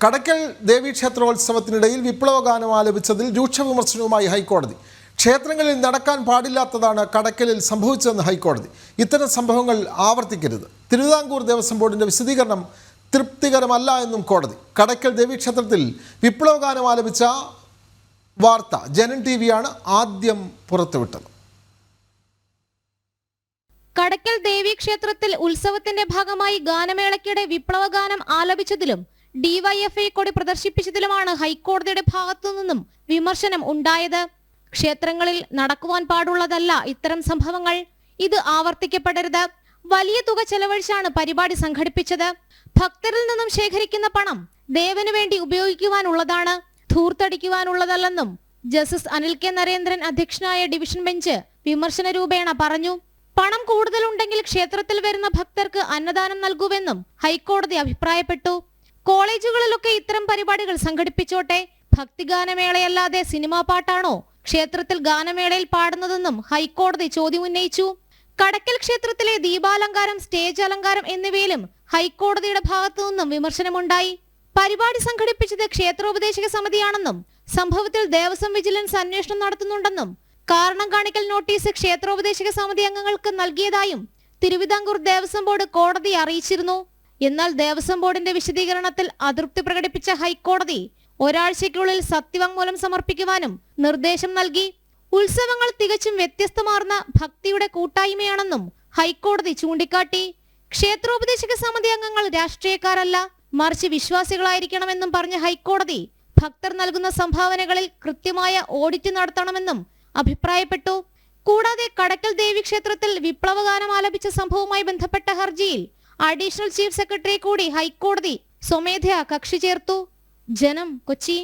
കടക്കൽ ദേവീക്ഷേത്രോത്സവത്തിനിടയിൽ വിപ്ലവഗാനം ആലപിച്ചതിൽ രൂക്ഷ വിമർശനവുമായി ഹൈക്കോടതി. ക്ഷേത്രങ്ങളിൽ നടക്കാൻ പാടില്ലാത്തതാണ് കടക്കലിൽ സംഭവിച്ചതെന്ന് ഹൈക്കോടതി. ഇത്തരം സംഭവങ്ങൾ ആവർത്തിക്കരുത്. തിരുവിതാംകൂർ ദേവസ്വം ബോർഡിന്റെ വിശദീകരണം തൃപ്തികരമല്ല എന്നും കോടതി. കടക്കൽ ദേവീക്ഷേത്രത്തിൽ വിപ്ലവഗാനം ആലപിച്ച വാർത്ത ജനൻ ടി വിയാണ് ആദ്യം പുറത്തുവിട്ടത്. കടക്കൽ ദേവീക്ഷേത്രത്തിൽ ഉത്സവത്തിന്റെ ഭാഗമായി ഗാനമേളയ്ക്കിടെ വിപ്ലവഗാനം ആലപിച്ചതിലും ഡിവൈഎഫ്ഐ കൊടി പ്രദർശിപ്പിച്ചതിലുമാണ് ഹൈക്കോടതിയുടെ ഭാഗത്തു നിന്നും വിമർശനം ഉണ്ടായത്. ക്ഷേത്രങ്ങളിൽ നടക്കുവാൻ പാടുള്ളതല്ല ഇത്തരം സംഭവങ്ങൾ. ഇത് ആവർത്തിക്കപ്പെടരുത്. വലിയ തുക ചെലവഴിച്ചാണ് പരിപാടി സംഘടിപ്പിച്ചത്. ഭക്തരിൽ നിന്നും ശേഖരിക്കുന്ന പണം ദേവന് വേണ്ടി ഉപയോഗിക്കുവാനുള്ളതാണ്. ധൂർത്തടിക്കുവാനുള്ളതല്ലെന്നും ജസ്റ്റിസ് അനിൽ കെ നരേന്ദ്രൻ അധ്യക്ഷനായ ഡിവിഷൻ ബെഞ്ച് വിമർശന രൂപേണ പറഞ്ഞു. പണം കൂടുതലുണ്ടെങ്കിൽ ക്ഷേത്രത്തിൽ വരുന്ന ഭക്തർക്ക് അന്നദാനം നൽകുവെന്നും ഹൈക്കോടതി അഭിപ്രായപ്പെട്ടു. കോളേജുകളിലൊക്കെ ഇത്തരം പരിപാടികൾ സംഘടിപ്പിച്ചോട്ടെ? ഭക്തിഗാനമേളയല്ലാതെ സിനിമാ പാട്ടാണോ ക്ഷേത്രത്തിൽ ഗാനമേളയിൽ പാടുന്നതെന്നും ഹൈക്കോടതി ചോദ്യം ഉന്നയിച്ചു. കടക്കൽ ക്ഷേത്രത്തിലെ ദീപാലങ്കാരം സ്റ്റേജ് അലങ്കാരം എന്നിവയിലും ഹൈക്കോടതിയുടെ ഭാഗത്തു നിന്നും വിമർശനമുണ്ടായി. പരിപാടി സംഘടിപ്പിച്ചത് ക്ഷേത്രോപദേശക സമിതിയാണെന്നും സംഭവത്തിൽ ദേവസ്വം വിജിലൻസ് അന്വേഷണം നടത്തുന്നുണ്ടെന്നും കാരണം കാണിക്കൽ നോട്ടീസ് ക്ഷേത്രോപദേശക സമിതി അംഗങ്ങൾക്ക് നൽകിയതായും തിരുവിതാംകൂർ ദേവസ്വം ബോർഡ് കോടതിയെ അറിയിച്ചിരുന്നു. എന്നാൽ ദേവസ്വം ബോർഡിന്റെ വിശദീകരണത്തിൽ അതൃപ്തി പ്രകടിപ്പിച്ച ഹൈക്കോടതി ഒരാഴ്ചയ്ക്കുള്ളിൽ സത്യവാങ്മൂലം സമർപ്പിക്കുവാനും നിർദ്ദേശം നൽകി. ഉത്സവങ്ങൾ തികച്ചും വ്യത്യസ്തമാർന്ന ഭക്തിയുടെ കൂട്ടായ്മയാണെന്നും ഹൈക്കോടതി ചൂണ്ടിക്കാട്ടി. ക്ഷേത്രോപദേശക സമിതി അംഗങ്ങൾ രാഷ്ട്രീയക്കാരല്ല മറിച്ച് വിശ്വാസികളായിരിക്കണമെന്നും പറഞ്ഞ ഹൈക്കോടതി ഭക്തർ നൽകുന്ന സംഭാവനകളിൽ കൃത്യമായ ഓഡിറ്റ് നടത്തണമെന്നും അഭിപ്രായപ്പെട്ടു. കൂടാതെ കടക്കൽ ദേവി ക്ഷേത്രത്തിൽ വിപ്ലവഗാനം ആലപിച്ച സംഭവവുമായി ബന്ധപ്പെട്ട ഹർജിയിൽ അഡീഷണൽ ചീഫ് സെക്രട്ടറി കൂടി ഹൈക്കോടതി സ്വമേധയാ കക്ഷി ചേർത്തു. ജനം കൊച്ചി.